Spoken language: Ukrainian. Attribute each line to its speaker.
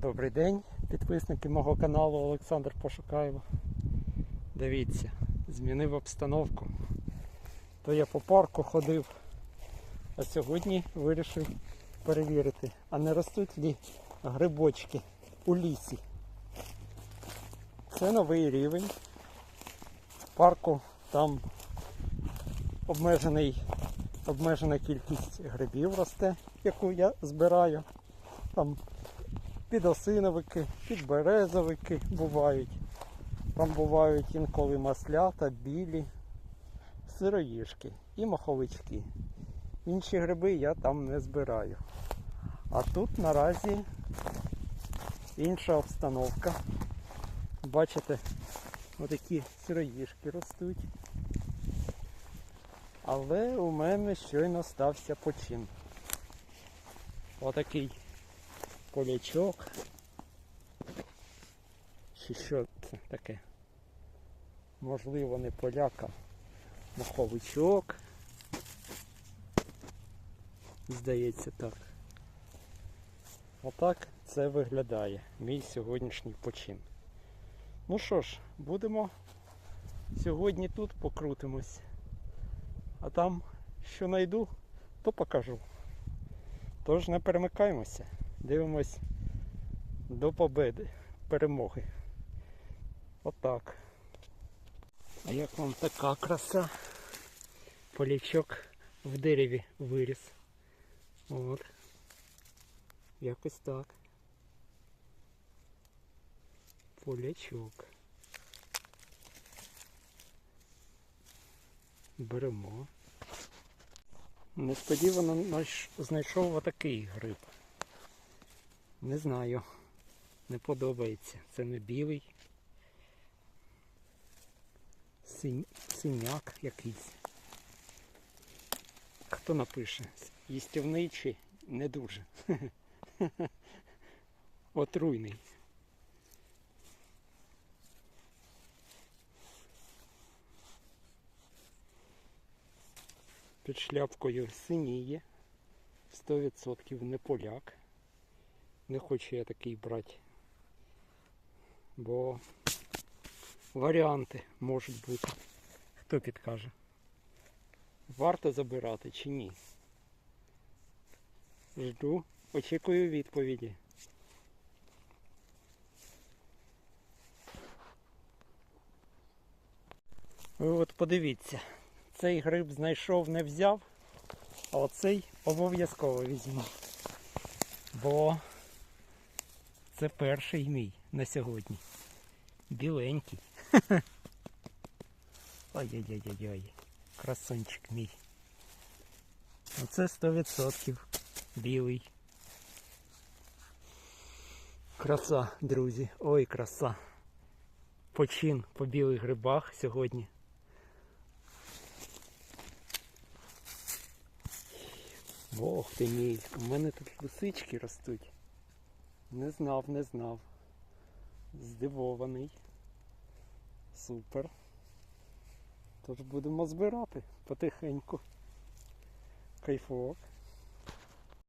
Speaker 1: Добрий день, підписники мого каналу Олександр Пошукаєв. Дивіться, змінив обстановку. То я по парку ходив, а сьогодні вирішив перевірити, а не ростуть лі грибочки у лісі. Це новий рівень. Парку там обмежений, обмежена кількість грибів росте, яку я збираю. Там підосиновики, підберезовики бувають. Там бувають інколи маслята, білі, сироїшки і маховички. Інші гриби я там не збираю. А тут наразі інша обстановка. Бачите, отакі сироїшки ростуть. Але у мене щойно стався почин. Отакий полячок. Чи що це таке? Можливо, не поляка, маховичок. Здається так. Отак це виглядає мій сьогоднішній почин. Ну що ж, будемо сьогодні тут покрутимось. А там, що знайду, то покажу. Тож не перемикаємося. Дивимось до победи, перемоги. Отак. А як вам така краса? Полячок в дереві виріс. От. Якось так. Полячок. Беремо. Несподівано знайшов отакий гриб. Не знаю. Не подобається. Це не білий. Синяк якийсь. Хто напише? Їстівний чи не дуже? Отруйний. Під шляпкою синіє. 100% не поляк. Не хочу я такий брати. Бо варіанти можуть бути. Хто підкаже? Варто забирати чи ні? Жду, очікую відповіді. Ви от подивіться, цей гриб знайшов, не взяв, а оцей обов'язково візьму. Бо це перший мій на сьогодні. Біленький. Ой-ой-ой-ой. Красунчик мій. Оце 100% білий. Краса, друзі. Ой, краса. Почин по білих грибах сьогодні. Бог ти мій, у мене тут лисички ростуть. Не знав, не знав. Здивований. Супер. Тож будемо збирати потихеньку. Кайфок.